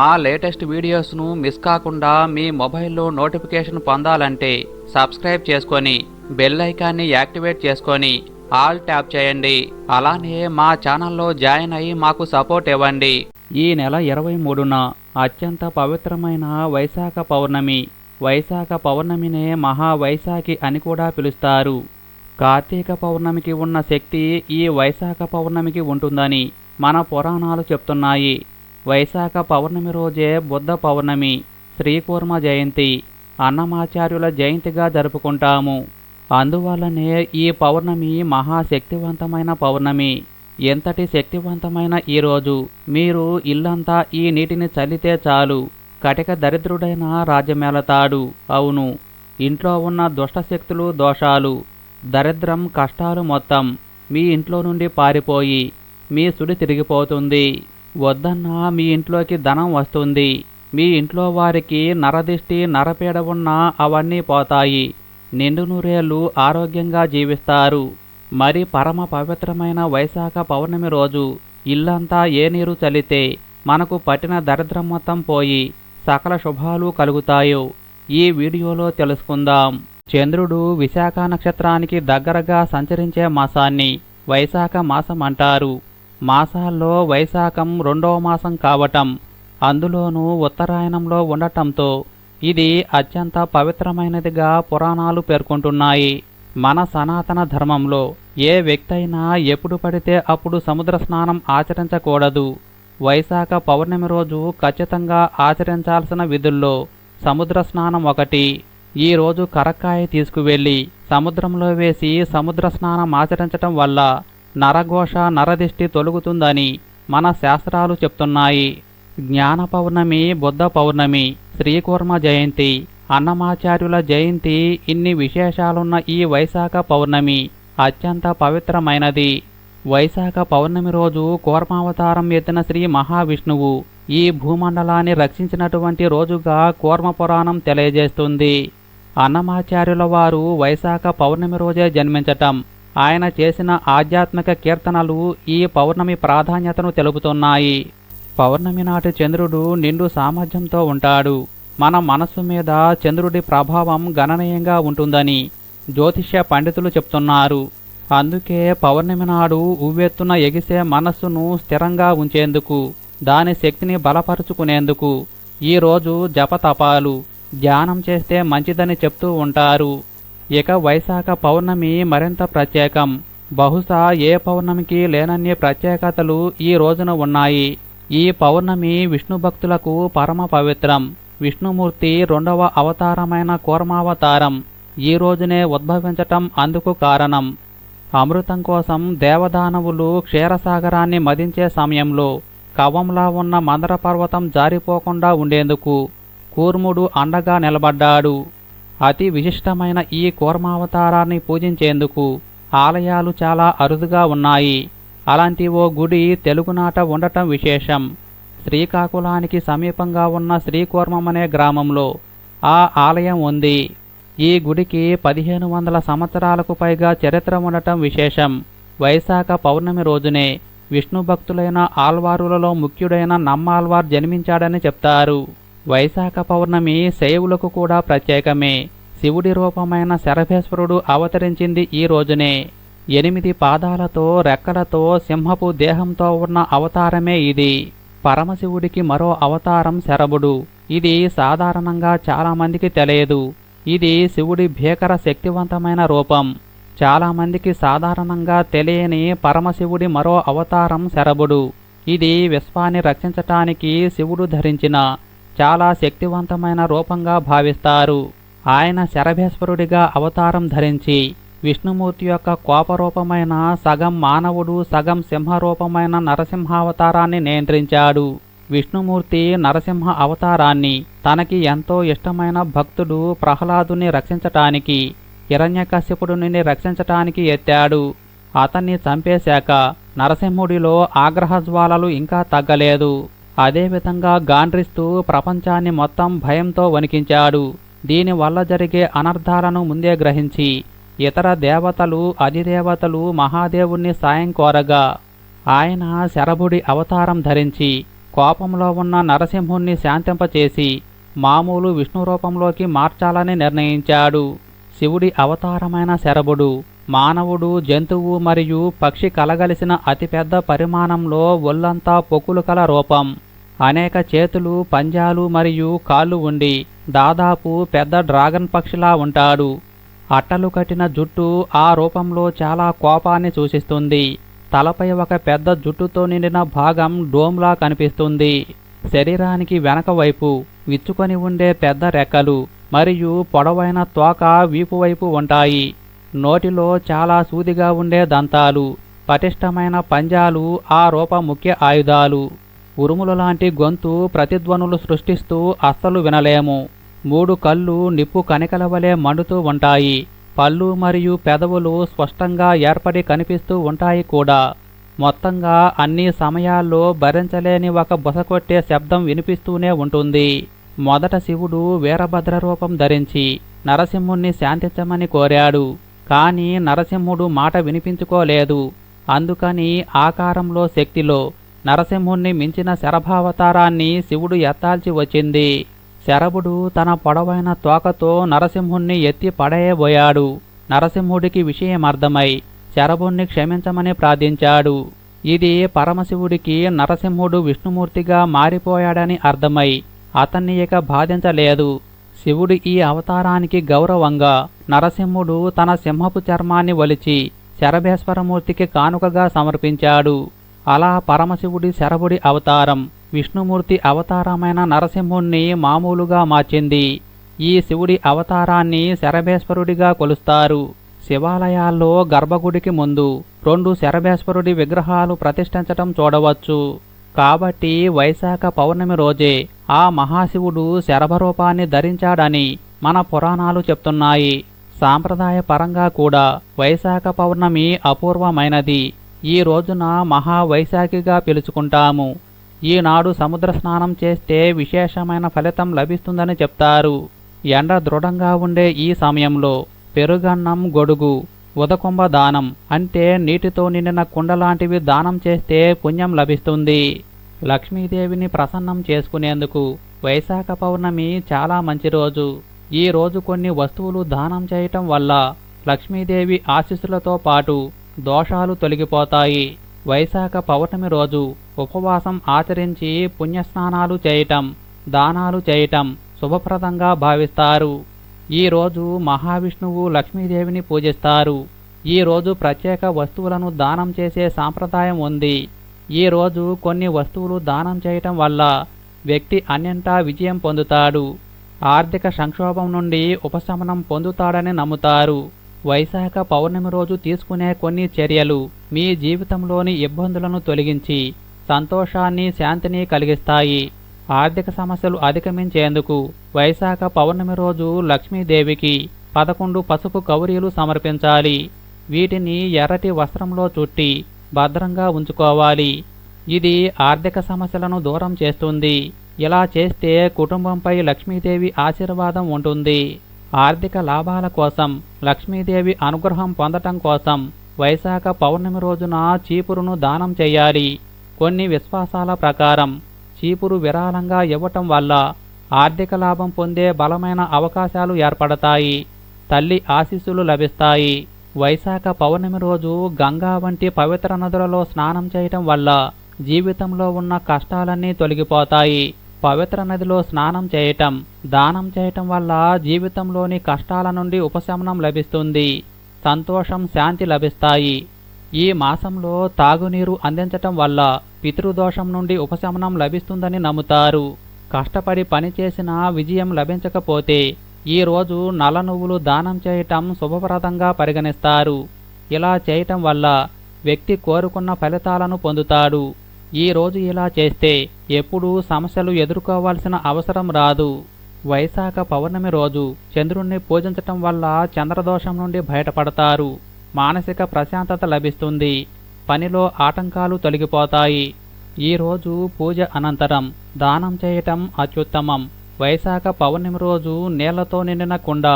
మా latest వీడియోస్ను miss కాకుండా మీ మొబైల్లో నోటిఫికేషన్ పొందాలంటే సబ్స్క్రైబ్ చేసుకొని బెల్ ఐకాన్ని యాక్టివేట్ చేసుకొని ఆల్ ట్యాప్ చేయండి. అలానే మా ఛానల్లో జాయిన్ అయ్యి మాకు సపోర్ట్ ఇవ్వండి. ఈ నెల ఇరవై మూడున అత్యంత పవిత్రమైన వైశాఖ పౌర్ణమి. వైశాఖ పౌర్ణమినే మహావైశాఖి అని కూడా పిలుస్తారు. కార్తీక పౌర్ణమికి ఉన్న శక్తి ఈ వైశాఖ పౌర్ణమికి ఉంటుందని మన పురాణాలు చెప్తున్నాయి. వైశాఖ పౌర్ణమి రోజే బుద్ధ పౌర్ణమి శ్రీకూర్మ జయంతి అన్నమాచార్యుల జయంతిగా జరుపుకుంటాము. అందువల్లనే ఈ పౌర్ణమి మహాశక్తివంతమైన పౌర్ణమి. ఎంతటి శక్తివంతమైన ఈరోజు మీరు ఇల్లంతా ఈ నీటిని చల్లితే చాలు. కటిక దరిద్రుడైన రాజ్యమేలతాడు అవును ఇంట్లో ఉన్న దుష్టశక్తులు దోషాలు దరిద్రం కష్టాలు మొత్తం మీ ఇంట్లో నుండి పారిపోయి మీ సుడి తిరిగిపోతుంది. వద్దన్నా మీ ఇంట్లోకి ధనం వస్తుంది. మీ ఇంట్లో వారికి నరదిష్టి నరపీడ ఉన్నా అవన్నీ పోతాయి. నిండు నూరేళ్ళు ఆరోగ్యంగా జీవిస్తారు. మరి పరమ పవిత్రమైన వైశాఖ పౌర్ణమి రోజు ఇల్లంతా ఏ నీరు చల్లితే మనకు పట్టిన దరిద్రం మొత్తం పోయి సకల శుభాలు కలుగుతాయో ఈ వీడియోలో తెలుసుకుందాం. చంద్రుడు విశాఖ నక్షత్రానికి దగ్గరగా సంచరించే మాసాన్ని వైశాఖ మాసం అంటారు. మాసాల్లో వైశాఖం రెండవ మాసం కావటం అందులోనూ ఉత్తరాయణంలో ఉండటంతో ఇది అత్యంత పవిత్రమైనదిగా పురాణాలు పేర్కొంటున్నాయి. మన సనాతన ధర్మంలో ఏ వ్యక్తి అయినా ఎప్పుడు పడితే అప్పుడు సముద్ర స్నానం ఆచరించకూడదు. వైశాఖ పౌర్ణమి రోజు ఖచ్చితంగా ఆచరించాల్సిన విధుల్లో సముద్ర స్నానం ఒకటి ఈ రోజు కరక్కాయ తీసుకువెళ్ళి సముద్రంలో వేసి సముద్ర స్నానం ఆచరించటం వల్ల నరఘోష నరదిష్టి తొలుగుతుందని మన శాస్త్రాలు చెప్తున్నాయి. జ్ఞాన పౌర్ణమి బుద్ధ పౌర్ణమి శ్రీకూర్మ జయంతి అన్నమాచార్యుల జయంతి ఇన్ని విశేషాలున్న ఈ వైశాఖ పౌర్ణమి అత్యంత పవిత్రమైనది. వైశాఖ పౌర్ణమి రోజు కూర్మావతారం ఎత్తిన శ్రీ మహావిష్ణువు ఈ భూమండలాన్ని రక్షించినటువంటి రోజుగా కూర్మ పురాణం తెలియజేస్తుంది. అన్నమాచార్యుల వారు వైశాఖ పౌర్ణమి రోజే జన్మించటం ఆయన చేసిన ఆధ్యాత్మిక కీర్తనలు ఈ పౌర్ణమి ప్రాధాన్యతను తెలుపుతున్నాయి. పౌర్ణమి నాటి చంద్రుడు నిండు సామర్థ్యంతో ఉంటాడు. మన మనస్సు మీద చంద్రుడి ప్రభావం గణనీయంగా ఉంటుందని జ్యోతిష్య పండితులు చెప్తున్నారు. అందుకే పౌర్ణమి నాడు ఉవ్వెత్తున ఎగిసే మనస్సును స్థిరంగా ఉంచేందుకు దాని శక్తిని బలపరుచుకునేందుకు ఈరోజు జపతపాలు ధ్యానం చేస్తే మంచిదని చెప్తూ ఉంటారు. ఇక వైశాఖ పౌర్ణమి మరింత ప్రత్యేకం. బహుశా ఏ పౌర్ణమికి లేనన్ని ప్రత్యేకతలు ఈ రోజున ఉన్నాయి. ఈ పౌర్ణమి విష్ణు భక్తులకు పరమ పవిత్రం. విష్ణుమూర్తి రెండవ అవతారమైన కూర్మావతారం ఈ రోజునే ఉద్భవించటం అందుకు కారణం. అమృతం కోసం దేవదానవులు క్షీరసాగరాన్ని మదించే సమయంలో కవంలా ఉన్న మందర పర్వతం జారిపోకుండా ఉండేందుకు కూర్ముడు అండగా నిలబడ్డాడు. అతి విశిష్టమైన ఈ కూర్మావతారాన్ని పూజించేందుకు ఆలయాలు చాలా అరుదుగా ఉన్నాయి. అలాంటి ఓ గుడి తెలుగునాట ఉండటం విశేషం. శ్రీకాకుళానికి సమీపంగా ఉన్న శ్రీకూర్మం అనే గ్రామంలో ఆ ఆలయం ఉంది. ఈ గుడికి పదిహేను వందల సంవత్సరాలకు పైగా చరిత్ర ఉండటం విశేషం. వైశాఖ పౌర్ణమి రోజునే విష్ణు భక్తులైన ఆల్వారులలో ముఖ్యుడైన నమ్మాల్వార్ జన్మించాడని చెప్తారు. వైశాఖ పౌర్ణమి శైవులకు కూడా ప్రత్యేకమే. శివుడి రూపమైన శరభేశ్వరుడు అవతరించింది ఈ రోజునే. ఎనిమిది పాదాలతో రెక్కలతో సింహపు దేహంతో ఉన్న అవతారమే ఇది. పరమశివుడికి మరో అవతారం శరభుడు. ఇది సాధారణంగా చాలామందికి తెలియదు. ఇది శివుడి భీకర శక్తివంతమైన రూపం. చాలామందికి సాధారణంగా తెలియని పరమశివుడి మరో అవతారం శరభుడు. ఇది విశ్వాన్ని రక్షించటానికి శివుడు ధరించిన చాలా శక్తివంతమైన రూపంగా భావిస్తారు. ఆయన శరభేశ్వరుడిగా అవతారం ధరించి విష్ణుమూర్తి యొక్క కోపరూపమైన సగం మానవుడు సగం సింహరూపమైన నరసింహావతారాన్ని నియంత్రించాడు. విష్ణుమూర్తి నరసింహ అవతారాన్ని తనకి ఎంతో ఇష్టమైన భక్తుడు ప్రహ్లాదుని రక్షించటానికి హిరణ్యకశ్యపుడు నుండి రక్షించటానికి ఎత్తాడు. అతన్ని చంపేశాక నరసింహుడిలో ఆగ్రహజ్వాలలు ఇంకా తగ్గలేదు. అదేవిధంగా గాండ్రిస్తూ ప్రపంచాన్ని మొత్తం భయంతో వణికించాడు. దీనివల్ల జరిగే అనర్థాలను ముందే గ్రహించి ఇతర దేవతలు అధిదేవతలు మహాదేవుణ్ణి సాయం కోరగా ఆయన శరభుడి అవతారం ధరించి కోపంలో ఉన్న నరసింహుణ్ణి శాంతింపచేసి మామూలు విష్ణు రూపంలోకి మార్చాలని నిర్ణయించాడు. శివుడి అవతారమైన శరభుడు మానవుడు జంతువు మరియు పక్షి కలగలిసిన అతిపెద్ద పరిమాణంలో ఒళ్ళంతా పొక్కులు కల రూపం. అనేక చేతులు పంజాలు మరియు కాళ్ళు ఉండి దాదాపు పెద్ద డ్రాగన్ పక్షిలా ఉంటాడు. అట్టలు కట్టిన జుట్టు ఆ రూపంలో చాలా కోపాన్ని సూచిస్తుంది. తలపై ఒక పెద్ద జుట్టుతో నిండిన భాగం డోమ్లా కనిపిస్తుంది. శరీరానికి వెనక వైపు విచ్చుకొని ఉండే పెద్ద రెక్కలు మరియు పొడవైన తోక వీపు వైపు ఉంటాయి. నోటిలో చాలా సూదిగా ఉండే దంతాలు పటిష్టమైన పంజాలు ఆ రూప ముఖ్య ఆయుధాలు. ఉరుముల లాంటి గొంతు ప్రతిధ్వనులు సృష్టిస్తూ అస్సలు వినలేము. మూడు కళ్ళు నిప్పు కనికల వలె మండుతూ ఉంటాయి. పళ్ళు మరియు పెదవులు స్పష్టంగా ఏర్పడి కనిపిస్తూ ఉంటాయి కూడా. మొత్తంగా అన్ని సమయాల్లో భరించలేని ఒక బుసకొట్టే శబ్దం వినిపిస్తూనే ఉంటుంది. మొదట శివుడు వీరభద్ర రూపం ధరించి నరసింహుణ్ణి శాంతించమని కోరాడు. కాని నరసింహుడు మాట వినిపించుకోలేదు. అందుకని ఆకారంలో శక్తిలో నరసింహుణ్ణి మించిన శరభావతారాన్ని శివుడు ఎత్తాల్చి వచ్చింది. శరభుడు తన పొడవైన తోకతో నరసింహుణ్ణి ఎత్తి పడేయబోయాడు. నరసింహుడికి విషయం అర్థమై శరభుణ్ణి క్షమించమని ప్రార్థించాడు. ఇది పరమశివుడికి నరసింహుడు విష్ణుమూర్తిగా మారిపోయాడని అర్థమై అతన్ని ఇక బాధించలేదు. శివుడి ఈ అవతారానికి గౌరవంగా నరసింహుడు తన సింహపు చర్మాన్ని వలిచి శరభేశ్వరమూర్తికి కానుకగా సమర్పించాడు. అలా పరమశివుడి శరభుడి అవతారం విష్ణుమూర్తి అవతారమైన నరసింహుణ్ణి మామూలుగా మార్చింది. ఈ శివుడి అవతారాన్ని శరభేశ్వరుడిగా కొలుస్తారు. శివాలయాల్లో గర్భగుడికి ముందు రెండు శరభేశ్వరుడి విగ్రహాలు ప్రతిష్ఠించటం చూడవచ్చు. కాబట్టి వైశాఖ పౌర్ణమి రోజే ఆ మహాశివుడు శరభరూపాన్ని ధరించాడని మన పురాణాలు చెప్తున్నాయి. సాంప్రదాయ పరంగా కూడా వైశాఖ పౌర్ణమి అపూర్వమైనది. ఈ రోజున మహావైశాఖిగా పిలుచుకుంటాము. ఈనాడు సముద్ర స్నానం చేస్తే విశేషమైన ఫలితం లభిస్తుందని చెప్తారు. ఎండ దృఢంగా ఉండే ఈ సమయంలో పెరుగన్నం గొడుగు ఉదకుంభ దానం. అంటే నీటితో నిండిన కుండ లాంటివి దానం చేస్తే పుణ్యం లభిస్తుంది. లక్ష్మీదేవిని ప్రసన్నం చేసుకునేందుకు వైశాఖ పౌర్ణమి చాలా మంచి రోజు. ఈ రోజు కొన్ని వస్తువులు దానం చేయటం వల్ల లక్ష్మీదేవి ఆశీస్సులతో పాటు దోషాలు తొలగిపోతాయి. వైశాఖ పౌర్ణమి రోజు ఉపవాసం ఆచరించి పుణ్యస్నానాలు చేయటం దానాలు చేయటం శుభప్రదంగా భావిస్తారు. ఈ రోజు మహావిష్ణువు లక్ష్మీదేవిని పూజిస్తారు. ఈ రోజు ప్రత్యేక వస్తువులను దానం చేసే సాంప్రదాయం ఉంది. ఈ రోజు కొన్ని వస్తువులు దానం చేయటం వల్ల వ్యక్తి అన్యంటా విజయం పొందుతాడు. ఆర్థిక సంక్షోభం నుండి ఉపశమనం పొందుతాడని నమ్ముతారు. వైశాఖ పౌర్ణమి రోజు తీసుకునే కొన్ని చర్యలు మీ జీవితంలోని ఇబ్బందులను తొలగించి సంతోషాన్ని శాంతిని కలిగిస్తాయి. ఆర్థిక సమస్యలు అధిగమించేందుకు వైశాఖ పౌర్ణమి రోజు లక్ష్మీదేవికి పదకొండు పసుపు కౌరీలు సమర్పించాలి. వీటిని ఎర్రటి వస్త్రంలో చుట్టి భద్రంగా ఉంచుకోవాలి. ఇది ఆర్థిక సమస్యలను దూరం చేస్తుంది. ఇలా చేస్తే కుటుంబంపై లక్ష్మీదేవి ఆశీర్వాదం ఉంటుంది. ఆర్థిక లాభాల కోసం లక్ష్మీదేవి అనుగ్రహం పొందటం కోసం వైశాఖ పౌర్ణమి రోజున చీపురును దానం చేయాలి. కొన్ని విశ్వాసాల ప్రకారం చీపురు విరాళంగా ఇవ్వటం వల్ల ఆర్థిక లాభం పొందే బలమైన అవకాశాలు ఏర్పడతాయి. తల్లి ఆశీస్సులు లభిస్తాయి. వైశాఖ పౌర్ణమి రోజు గంగా వంటి పవిత్ర నదులలో స్నానం చేయటం వల్ల జీవితంలో ఉన్న కష్టాలన్నీ తొలగిపోతాయి. పవిత్ర నదిలో స్నానం చేయటం దానం చేయటం వల్ల జీవితంలోని కష్టాల నుండి ఉపశమనం లభిస్తుంది. సంతోషం శాంతి లభిస్తాయి. ఈ మాసంలో తాగునీరు అందించటం వల్ల పితృదోషం నుండి ఉపశమనం లభిస్తుందని నమ్ముతారు. కష్టపడి పనిచేసినా విజయం లభించకపోతే ఈ రోజు నల్ల నువ్వులు దానం చేయటం శుభప్రదంగా పరిగణిస్తారు. ఇలా చేయటం వల్ల వ్యక్తి కోరుకున్న ఫలితాలను పొందుతాడు. ఈ రోజు ఇలా చేస్తే ఎప్పుడూ సమస్యలు ఎదుర్కోవాల్సిన అవసరం రాదు. వైశాఖ పౌర్ణమి రోజు చంద్రుణ్ణి పూజించటం వల్ల చంద్రదోషం నుండి బయటపడతారు. మానసిక ప్రశాంతత లభిస్తుంది. పనిలో ఆటంకాలు తొలగిపోతాయి. ఈ రోజు పూజ అనంతరం దానం చేయటం అత్యుత్తమం. వైశాఖ పౌర్ణమి రోజు నీళ్ళతో నిండిన కుండ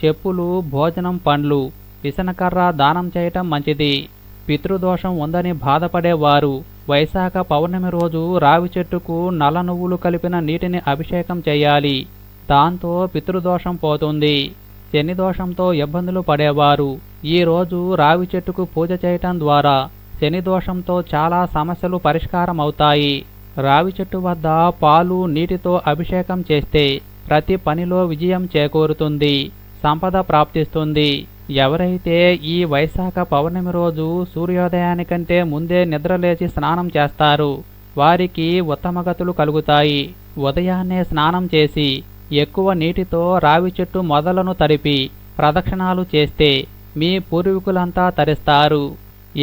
చెప్పులు భోజనం పండ్లు విసనకర్ర దానం చేయటం మంచిది. పితృదోషం ఉందని బాధపడేవారు వైశాఖ పౌర్ణమి రోజు రావి చెట్టుకు నల్ల నువ్వులు కలిపిన నీటిని అభిషేకం చేయాలి. దాంతో పితృదోషం పోతుంది. శని దోషంతో ఇబ్బందులు పడేవారు. ఈరోజు రావి చెట్టుకు పూజ చేయటం ద్వారా శని దోషంతో చాలా సమస్యలు పరిష్కారం అవుతాయి రావి చెట్టు వద్ద పాలు నీటితో అభిషేకం చేస్తే ప్రతి పనిలో విజయం చేకూరుతుంది సంపద ప్రాప్తిస్తుంది. ఎవరైతే ఈ వైశాఖ పౌర్ణమి రోజు సూర్యోదయానికంటే ముందే నిద్రలేచి స్నానం చేస్తారు వారికి ఉత్తమగతులు కలుగుతాయి. ఉదయాన్నే స్నానం చేసి ఎక్కువ నీటితో రావి చెట్టు మొదలను తడిపి ప్రదక్షిణాలు చేస్తే మీ పూర్వీకులంతా తరిస్తారు.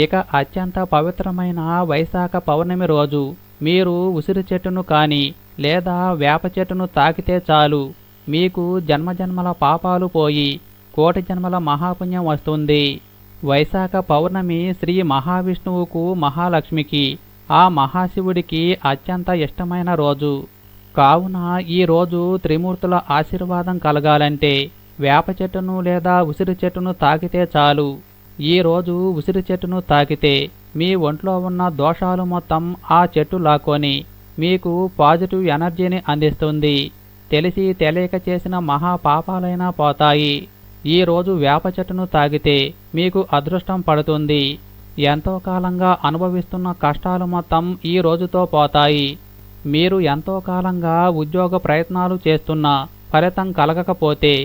ఇక అత్యంత పవిత్రమైన వైశాఖ పౌర్ణమి రోజు మీరు ఉసిరి చెట్టును కాని లేదా వేప చెట్టును తాకితే చాలు. మీకు జన్మజన్మల పాపాలు పోయి కోటి జన్మల మహాపుణ్యం వస్తుంది. వైశాఖ పౌర్ణమి శ్రీ మహావిష్ణువుకు మహాలక్ష్మికి ఆ మహాశివుడికి అత్యంత ఇష్టమైన రోజు. కావున ఈ రోజు త్రిమూర్తుల ఆశీర్వాదం కలగాలంటే వేప చెట్టును లేదా ఉసిరి చెట్టును తాకితే చాలు. ఈ రోజు ఉసిరి చెట్టును తాకితే మీ ఒంట్లో ఉన్న దోషాలు మొత్తం ఆ చెట్టు లాక్కొని మీకు పాజిటివ్ ఎనర్జీని అందిస్తుంది. తెలిసి తెలియక చేసిన మహా పాపాలైనా పోతాయి. ఈ రోజు వేప చెట్టును తాగితే మీకు అదృష్టం పడుతుంది. ఎంతో కాలంగా అనుభవిస్తున్న కష్టాలు మొత్తం ఈ రోజుతో పోతాయి. మీరు ఎంతో కాలంగా ఉద్యోగ ప్రయత్నాలు చేస్తున్నా ఫలితం కలగకపోతే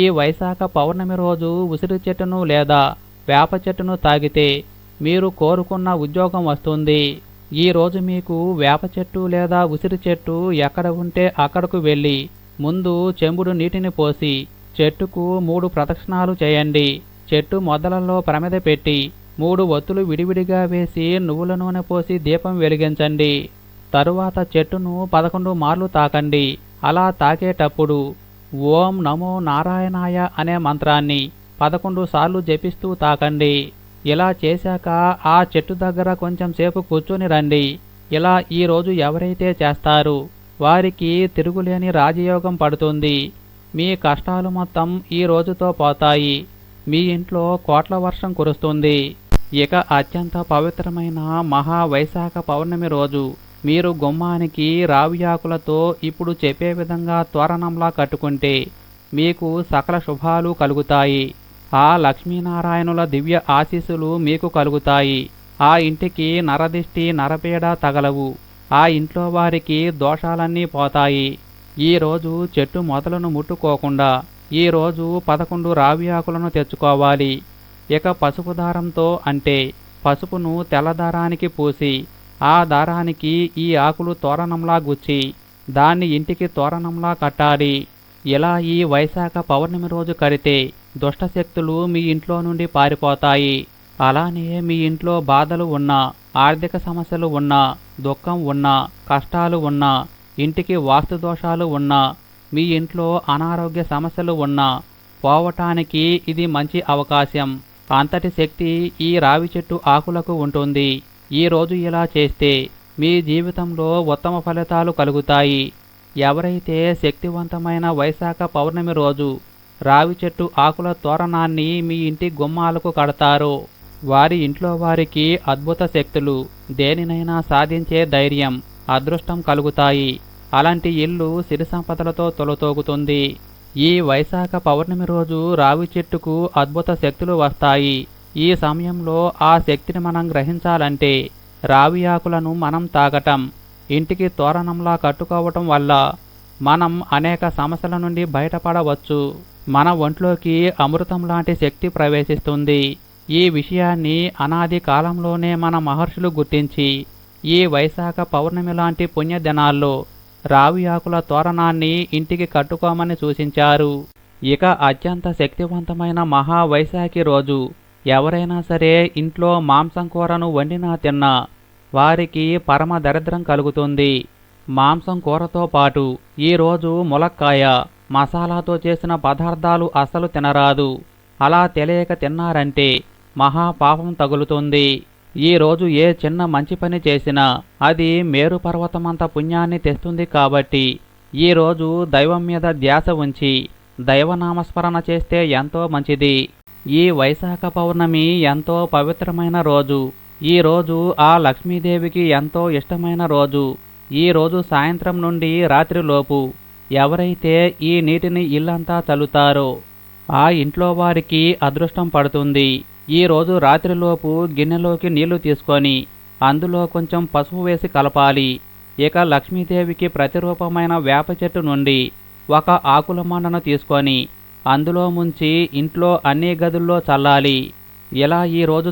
ఈ వైశాఖ పౌర్ణమి రోజు ఉసిరి చెట్టును లేదా వేప చెట్టును తాగితే మీరు కోరుకున్న ఉద్యోగం వస్తుంది. ఈరోజు మీకు వేప చెట్టు లేదా ఉసిరి చెట్టు ఎక్కడ ఉంటే అక్కడకు వెళ్ళి ముందు చెంబుడు నీటిని పోసి చెట్టుకు మూడు ప్రదక్షిణాలు చేయండి. చెట్టు మొదలలో ప్రమిద పెట్టి మూడు ఒత్తులు విడివిడిగా వేసి నువ్వుల నూనె పోసి దీపం వెలిగించండి. తరువాత చెట్టును పదకొండు మార్లు తాకండి. అలా తాకేటప్పుడు ఓం నమో నారాయణాయ అనే మంత్రాన్ని పదకొండు సార్లు జపిస్తూ తాకండి. ఇలా చేశాక ఆ చెట్టు దగ్గర కొంచెం సేపు కూర్చొని రండి. ఇలా ఈ రోజు ఎవరైతే చేస్తారు వారికి తిరుగులేని రాజయోగం పడుతుంది. మీ కష్టాలు మొత్తం ఈ రోజుతో పోతాయి. మీ ఇంట్లో కోట్ల వర్షం కురుస్తుంది. ఇక అత్యంత పవిత్రమైన మహా వైశాఖ పౌర్ణమి రోజు. మీరు గుమ్మానికి రావి ఆకులతో ఇప్పుడు చెప్పే విధంగా త్వరణంలా కట్టుకుంటే మీకు సకల శుభాలు కలుగుతాయి. ఆ లక్ష్మీనారాయణుల దివ్య ఆశీస్సులు మీకు కలుగుతాయి. ఆ ఇంటికి నరదిష్టి నరపీడ తగలవు. ఆ ఇంట్లో వారికి దోషాలన్నీ పోతాయి. ఈ రోజు చెట్టు మొదలను ముట్టుకోకుండా ఈ రోజు పదకొండు రావి ఆకులను తెచ్చుకోవాలి. ఇక పసుపు దారంతో అంటే పసుపును తెల్ల దారానికి పూసి ఆ దారానికి ఈ ఆకులు తోరణంలా గుచ్చి దాన్ని ఇంటికి తోరణంలా కట్టాలి. ఇలా ఈ వైశాఖ పౌర్ణమి రోజు కడితే దుష్టశక్తులు మీ ఇంట్లో నుండి పారిపోతాయి. అలానే మీ ఇంట్లో బాధలు ఉన్నా ఆర్థిక సమస్యలు ఉన్నా దుఃఖం ఉన్నా కష్టాలు ఉన్నా ఇంటికి వాస్తు దోషాలు ఉన్నా మీ ఇంట్లో అనారోగ్య సమస్యలు ఉన్నా పోవటానికి ఇది మంచి అవకాశం. అంతటి శక్తి ఈ రావి చెట్టు ఆకులకు ఉంటుంది. ఈ రోజు ఇలా చేస్తే మీ జీవితంలో ఉత్తమ ఫలితాలు కలుగుతాయి. ఎవరైతే శక్తివంతమైన వైశాఖ పౌర్ణమి రోజు రావి చెట్టు ఆకుల తోరణాన్ని మీ ఇంటి గుమ్మాలకు కడతారు. వారి ఇంట్లో వారికి అద్భుత శక్తులు. దేనినైనా సాధించే ధైర్యం అదృష్టం కలుగుతాయి. అలాంటి ఇల్లు సిరి సంపదలతో తొలతోగుతుంది. ఈ వైశాఖ పౌర్ణమి రోజు రావి చెట్టుకు అద్భుత శక్తులు వస్తాయి. ఈ సమయంలో ఆ శక్తిని మనం గ్రహించాలంటే రావి ఆకులను మనం తాగటం ఇంటికి తోరణంలా కట్టుకోవటం వల్ల మనం అనేక సమస్యల నుండి బయటపడవచ్చు. మన ఒంట్లోకి అమృతం లాంటి శక్తి ప్రవేశిస్తుంది. ఈ విషయాన్ని అనాది కాలంలోనే మన మహర్షులు గుర్తించి ఈ వైశాఖ పౌర్ణమి లాంటి పుణ్యదినాల్లో రావి ఆకుల తోరణాన్ని ఇంటికి కట్టుకోమని సూచించారు. ఇక అత్యంత శక్తివంతమైన మహా వైశాఖి రోజు. ఎవరైనా సరే ఇంట్లో మాంసం కూరను వండినా తిన్నా వారికి పరమ దరిద్రం కలుగుతుంది. మాంసం కూరతో పాటు ఈరోజు ములక్కాయ మసాలాతో చేసిన పదార్థాలు అస్సలు తినరాదు. అలా తెలియక తిన్నారంటే మహా పాపం తగులుతుంది. ఈ రోజు ఏ చిన్న మంచి పని చేసినా అది మేరు పర్వతమంత పుణ్యాన్ని తెస్తుంది కాబట్టి ఈ రోజు దైవం మీద ధ్యాస ఉంచి దైవనామస్మరణ చేస్తే ఎంతో మంచిది. ఈ వైశాఖ పౌర్ణమి ఎంతో పవిత్రమైన రోజు. ఈ రోజు ఆ లక్ష్మీదేవికి ఎంతో ఇష్టమైన రోజు. ఈరోజు సాయంత్రం నుండి రాత్రిలోపు ఎవరైతే ఈ నీటిని ఇల్లంతా చల్లుతారో ఆ ఇంట్లో వారికి అదృష్టం పడుతుంది. ఈరోజు రాత్రిలోపు గిన్నెలోకి నీళ్ళు తీసుకొని అందులో కొంచెం పసుపు వేసి కలపాలి. ఇక లక్ష్మీదేవికి ప్రతిరూపమైన వేప చెట్టు నుండి ఒక ఆకుల మండను తీసుకొని అందులో ముంచి ఇంట్లో అన్ని గదుల్లో చల్లాలి. ఇలా ఈ రోజు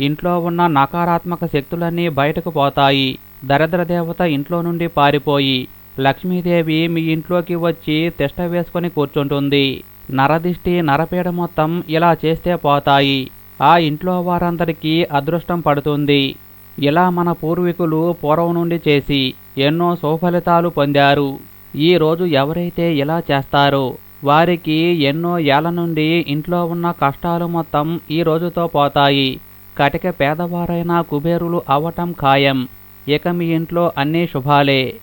ఇంట్లో ఉన్న నకారాత్మక శక్తులన్నీ బయటకు పోతాయి. దరిద్ర దేవత ఇంట్లో నుండి పారిపోయి లక్ష్మీదేవి మీ ఇంట్లోకి వచ్చి తిష్ట వేసుకొని కూర్చుంటుంది. నరదిష్టి నరపీడ మొత్తం ఇలా చేస్తే పోతాయి. ఆ ఇంట్లో వారందరికీ అదృష్టం పడుతుంది. ఇలా మన పూర్వీకులు పూర్వం నుండి చేసి ఎన్నో సుఫలితాలు పొందారు. ఈరోజు ఎవరైతే ఇలా చేస్తారో వారికి ఎన్నో ఏళ్ళ నుండి ఇంట్లో ఉన్న కష్టాలు మొత్తం ఈ రోజుతో పోతాయి. కటిక పేదవారైన కుబేరులు అవ్వటం ఖాయం. ఇక మీ ఇంట్లో అన్నీ శుభాలే.